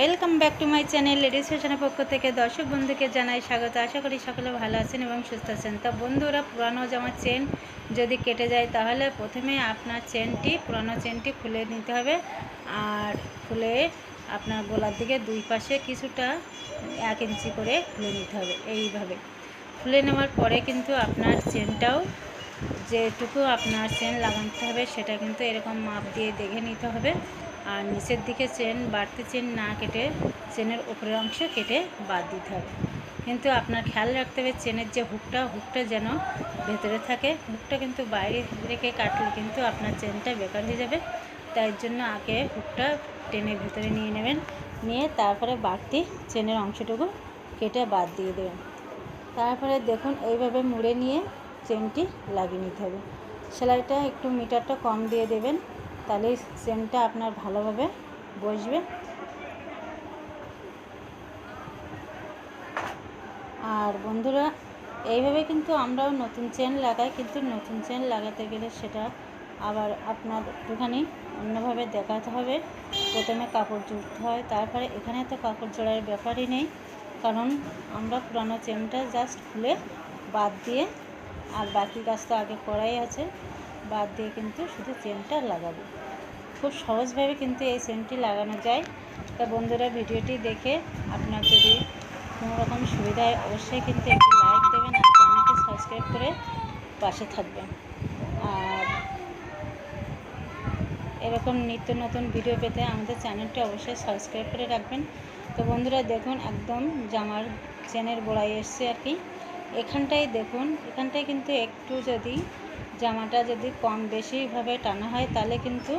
Welcome back to my channel ladies ফ্যাশনের পক্ষ থেকে দর্শক বন্ধুকে জানাই স্বাগত। আশা করি সকলে ভালো আছেন এবং সুস্থ আছেন। তো বন্ধুরা, পুরানো জামার চেন যদি কেটে যায় তাহলে প্রথমে আপনার চেনটি, পুরানো চেনটি খুলে নিতে হবে। আর খুলে আপনার গলার দিকে দুই পাশে কিছুটা এক ইঞ্চি করে খুলে নিতে হবে এইভাবে। খুলে নেওয়ার পরে কিন্তু আপনার চেনটাও যেটুকু আপনার চেন লাগাতে হবে সেটা কিন্তু এরকম মাপ দিয়ে দেখে নিতে হবে। আর নিচের দিকে চেন, বাড়তি চেন না কেটে চেনের উপরের অংশ কেটে বাদ দিতে হবে। কিন্তু আপনার খেয়াল রাখতে হবে, চেনের যে হুকটা হুকটা যেন ভেতরে থাকে। হুকটা কিন্তু বাইরে রেখে কাটলে কিন্তু আপনার চেনটা বেকার হয়ে যাবে। তাই জন্য আগে হুকটা টেনে ভেতরে নিয়ে নেবেন। নিয়ে তারপরে বাড়তি চেনের অংশটুকু কেটে বাদ দিয়ে দেবেন। তারপরে দেখুন, এইভাবে মুড়ে নিয়ে চেনটি লাগিয়ে নিতে হবে। সেলাইটা একটু মিটারটা কম দিয়ে দেবেন। তাহলে চেনটা আপনার ভালোভাবে বসবে। আর বন্ধুরা, এইভাবে কিন্তু আমরাও নতুন চেন লাগাই, কিন্তু নতুন চেন লাগাতে গেলে সেটা আবার আপনার একটুখানি অন্যভাবে দেখাতে হবে। প্রথমে কাপড় জুড়তে হয়, তারপরে এখানে তো কাপড় জোড়ার ব্যাপারই নেই, কারণ আমরা পুরানো চেনটা জাস্ট খুলে বাদ দিয়ে আর বাকি কাজ তো আগে করাই আছে। বাদ দিয়ে কিন্তু শুধু চেনটা লাগাবো। খুব সহজভাবে কিন্তু এই চেনটি লাগানো যায়। তা বন্ধুরা ভিডিওটি দেখে আপনার যদি কোনো রকম সুবিধা হয়, অবশ্যই কিন্তু একটি লাইক দেবেন আর চ্যানেলটি সাবস্ক্রাইব করে পাশে থাকবেন। আর এরকম নিত্য নতুন ভিডিও পেতে আমাদের চ্যানেলটি অবশ্যই সাবস্ক্রাইব করে রাখবেন। তো বন্ধুরা দেখুন, একদম জামার চেনের গোড়ায় এসছে আর কি। এখানটায় দেখুন, এখানটায় কিন্তু একটু যদি জামাটা যদি কম বেশিভাবে টানা হয়, তাহলে কিন্তু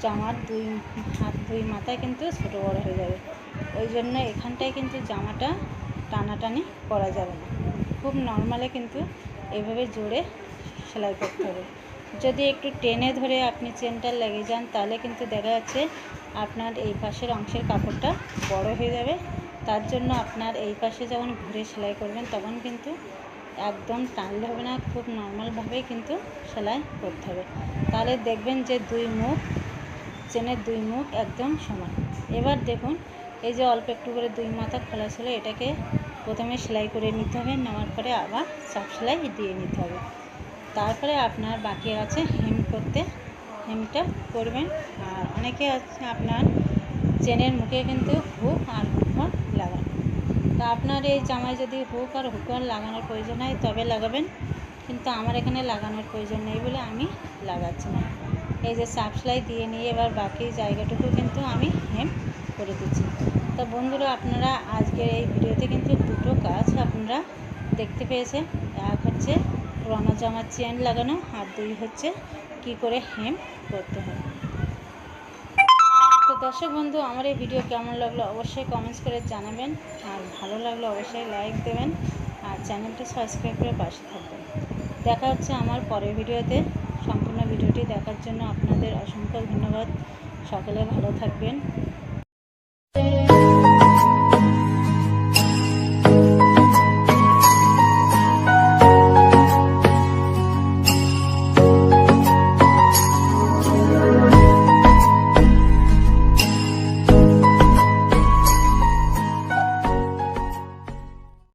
জামার দুই হাত, দুই মাথায় কিন্তু ছোটো বড়ো হয়ে যাবে। ওই জন্য এখানটায় কিন্তু জামাটা টানাটানি করা যাবে না। খুব নর্মালে কিন্তু এইভাবে জোরে সেলাই করতে হবে। যদি একটু টেনে ধরে আপনি চেনটা লেগে যান, তাহলে কিন্তু দেখা যাচ্ছে আপনার এই পাশের অংশের কাপড়টা বড় হয়ে যাবে। তার জন্য আপনার এই পাশে যখন ঘুরে সেলাই করবেন, তখন কিন্তু একদম টানলে হবে না, খুব নর্মালভাবেই কিন্তু সেলাই করতে হবে। তাহলে দেখবেন যে দুই মুখ, চেনের দুই মুখ একদম সমান। এবার দেখুন, এই যে অল্প একটু করে দুই মাথা খোলা ছিল, এটাকে প্রথমে সেলাই করে নিতে হবে, নেওয়ার পরে আবার চাপ সেলাই দিয়ে নিতে হবে। তারপরে আপনার বাকি আছে হেম করতে। হেমটা করবেন। আর অনেকে আছে আপনার চেনের মুখে কিন্তু হুক আর লাগান। তা আপনার এই জামায় যদি হুক আর হুকর লাগানোর প্রয়োজন হয় তবে লাগাবেন। কিন্তু আমার এখানে লাগানোর প্রয়োজন নেই বলে আমি লাগাচ্ছি না। এই যে সাপ সেলাই দিয়ে নিয়ে এবার বাকি জায়গাটুকু কিন্তু আমি হেম করে দিচ্ছি। তো বন্ধুরা, আপনারা আজকের এই ভিডিওতে কিন্তু দুটো কাজ আপনারা দেখতে পেয়েছেন। এক হচ্ছে পুরানো জামার চেন লাগানো আর দুই হচ্ছে কি করে হেম করতে হয়। দর্শক বন্ধু, আমার এই ভিডিও কেমন লাগল অবশ্যই কমেন্টস করে জানাবেন। আর ভালো লাগলে অবশ্যই লাইক দেবেন আর চ্যানেলটি সাবস্ক্রাইব করে পাশে থাকবেন। দেখা হচ্ছে আমার পরের ভিডিওতে। সম্পূর্ণ ভিডিওটি দেখার জন্য আপনাদের অসংখ্য ধন্যবাদ। সকলে ভালো থাকবেন।